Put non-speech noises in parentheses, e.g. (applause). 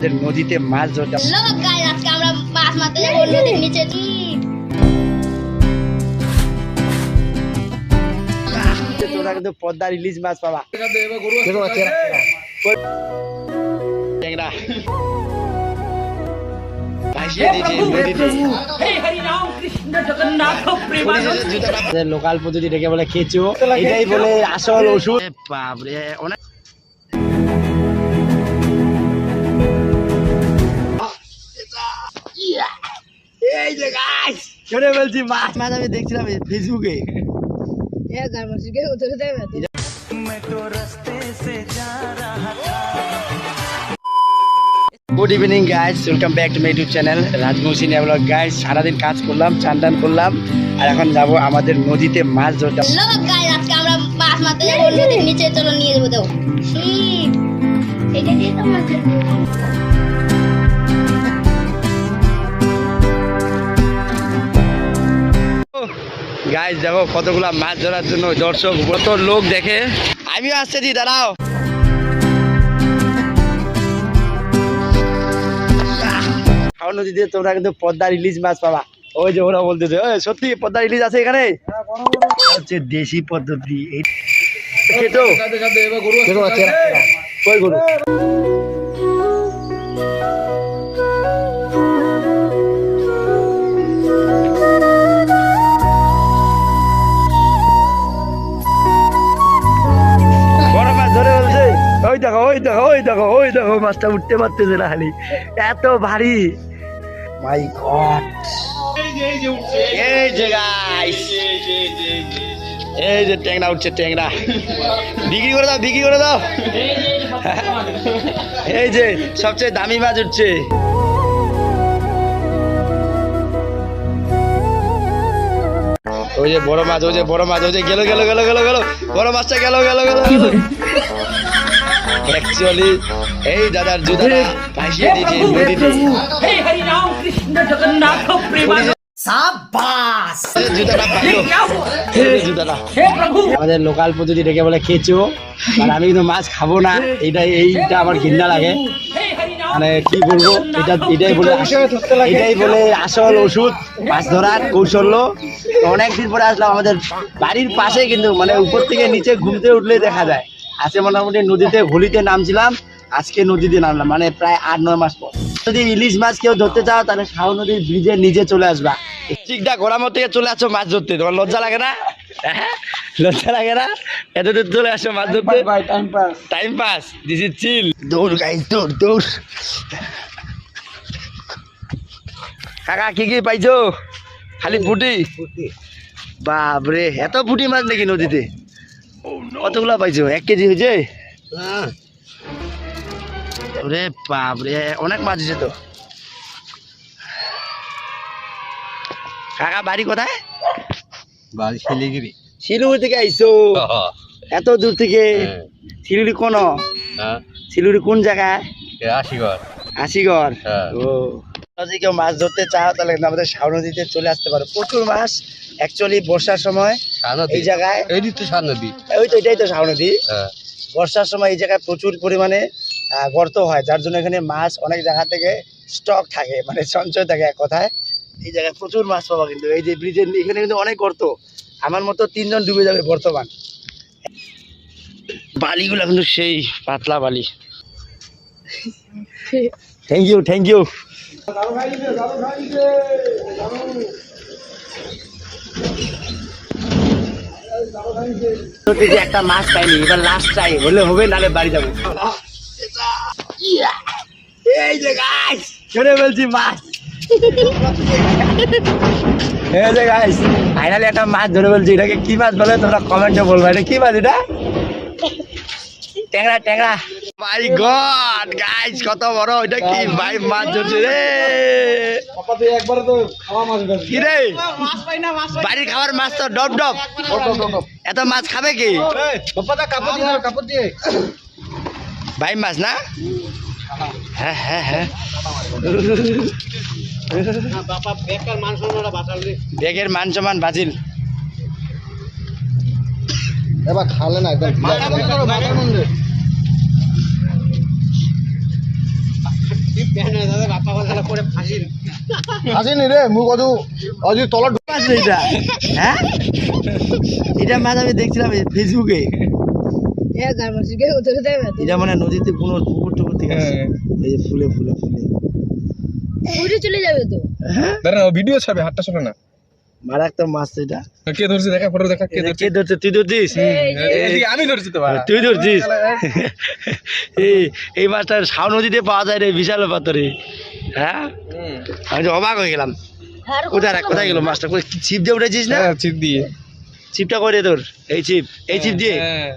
আমাদের নদীতে মাছ ধরতে আজকে আমরা মাছ মারতে যাব নদীর নিচে তোরা কিন্তু পদ্মার ইলিশ মাছ পাবা। ট্যাংরা। আমাদের লোকাল পদ্ধতি ডেকে বলে খেচু। এটাই বলে আসল ওষুধ। বাপরে অনেক এই যে বলছি মাছ। মাছ আমি দেখছিলাম ফেসবুকে। দেবে good evening guys welcome back to my YouTube channel Rajbanshi নেবলক guys সারাদিন কাজ করলাম চান টান করলাম আর এখন যাব আমাদের নদীতে মাছ ধরতে। আজকে আমরা মাছ মারতে যাব নদীর নিচে চলো নিয়ে যাব দাও ছিপ এটা দিয়ে তো মাছ গাইস দেখো কতগুলা মাছ ধরার জন্য দর্শক, কত লোক দেখে। আমিও আসছি দি, দাঁড়াও। খাওয়া নদীতে তোমরা কিন্তু পদ্মার ইলিশ মাছ পাবা। ওই যে ওরা বলতেছে সত্যি পদ্মার ইলিশ আছে এখানে? হচ্ছে দেশি পদ্ধতি। খেতো খেতো আছে কই গরু? দেখো ওই দেখো ওই দেখো ওই দেখো মাছটা উঠতে পারতেছে না খালি। এত ভারী। মাই গড এই যে গাইস এই যে ট্যাংরা উঠছে ট্যাংরা। বিক্রি করে দাও বিক্রি করে দাও। এই যে সবচেয়ে দামি মাছ উঠছে। ওই যে বড় মাছ ওই যে বড় মাছ ওই যে গেল গেল গেল গেল গেল। বড় মাছটা গেল গেল গেল। অ্যাকচুয়ালি এই দাদার জুতাটা ভাসিয়ে দিয়েছে নদীতে আমাদের লোকাল পদ্ধতি ডেকে বলে খেচু আর আমি কিন্তু মাছ খাব না। এটা এইটা আমার ঘৃণা লাগে। মানে কি বলব? এটা এটাই বলে এটাই বলে আসল ওষুধ মাছ ধরার কৌশল্য। অনেকদিন পরে আসলাম আমাদের বাড়ির পাশে কিন্তু মানে উপর থেকে নিচে ঘুমতে উঠলে দেখা যায়। আজকে মোটামুটি নদীতে হোলিতে নামছিলাম। আজকে নদীতে নামলাম মানে প্রায় আট নয় মাস পর। যদি ইলিশ মাছ কেউ ধরতে চাও তাহলে শাহ নদীর ব্রিজের নিজে চলে আসবা। ঠিকঠাক ঘোড়ামত থেকে চলে আসো মাছ ধরতে তোমার লজ্জা লাগে না? হ্যাঁ? লজ্জা লাগে না? এত দূর চলে আসো মাছ ধরতে। Time pass this is chill দৌড় গাইস দৌড় দৌড়। কাকা কি কি পাইছো? খালি পুটি। বাপরে এত পুটি মাছ নাকি নদীতে? কতগুলা পাইছো? এক কেজি হয়েছে? ওরে বাপরে অনেক মাছ হয়েছে তো। কাকা বাড়ি কোথায়? বাড়ি শিলিগুড়ি। শিলিগুড়ি থেকে আইছো? (laughs) এত দূর থেকে? শিলিগুড়ি কোন? হ্যাঁ। শিলিগুড়ি কোন জায়গায়? আশিগড়। আশিগড়? হ্যাঁ। ও। যদি কেউ মাছ ধরতে চাও তাহলে কিন্তু আমাদের শাও নদীতে চলে আসতে পারো। প্রচুর মাছ অ্যাকচুয়ালি বর্ষার সময় এই জায়গায় এই তো নদী। ওই তো এটাই তো শাও নদী। হ্যাঁ। বর্ষার সময় এই জায়গায় প্রচুর পরিমাণে আহ, গর্ত হয় যার জন্য এখানে মাছ অনেক জায়গা থেকে স্টক থাকে মানে সঞ্চয় থাকে এক কথায়। এই জায়গায় প্রচুর মাছ পাবা কিন্তু এই যে ব্রিজের এখানে কিন্তু অনেক গর্ত। আমার মতো তিনজন ডুবে যাবে বর্তমান। বালিগুলো কিন্তু সেই পাতলা বালি। (laughs) থ্যাংক ইউ থ্যাংক ইউ একটা মাছ পাইনি এবার লাস্ট ট্রাই হলে হবে নালে বাড়ি যাব। এই যে গাইস ছেড়ে বলছি মাছ। এই যে গাইস ফাইনালি একটা মাছ ধরে বলছি এটাকে কি মাছ বলে তোমরা কমেন্টে বলবা? এটা কি মাছ এটা? ট্যাংরা ট্যাংরা। মাই গড গাইস কত বড় এটা কি ভাই মাছ ধরছে রে? কি রে? বাড়ির খাবার মাছ তো ডব ডব এত মাছ খাবে কি? ভাই মাছ না? হ্যাঁ হ্যাঁ হ্যাঁ। বেগের মান সমান বাজিল। এবার খালে না একদম। আসেনি রে মুখ অত অজি তলা মাছ রে এটা হ্যাঁ? এটা আমি দেখছিলাম ফেসবুকে এটা মানে নদীতে কোনো পুকুর টুকুর থেকে আসে। এই যে ফুলে ফুলে চলে যাবে তো। হ্যাঁ? ভিডিও ছাড়বে হাতটা শোনো না। মারাত্মক মাছ এটা। কে ধরছে? দেখা ফটো দেখা কে ধরছে? কে ধরছে? তুই ধরছিস? আমি ধরছি তো তুই ধরছিস? এই এই (laughs) মাছটা শাও নদীতে পাওয়া যায় রে বিশাল পাথরে হ্যাঁ? আমি তো অবাক হয়ে গেলাম। কোথায় রাখ কোথায় গেল মাছটা? কই ছিপ দিয়ে উঠেছিস না? হ্যাঁ চিপ দিয়ে। ছিপটা করে তোর? এই ছিপ এই ছিপ দিয়ে। হ্যাঁ।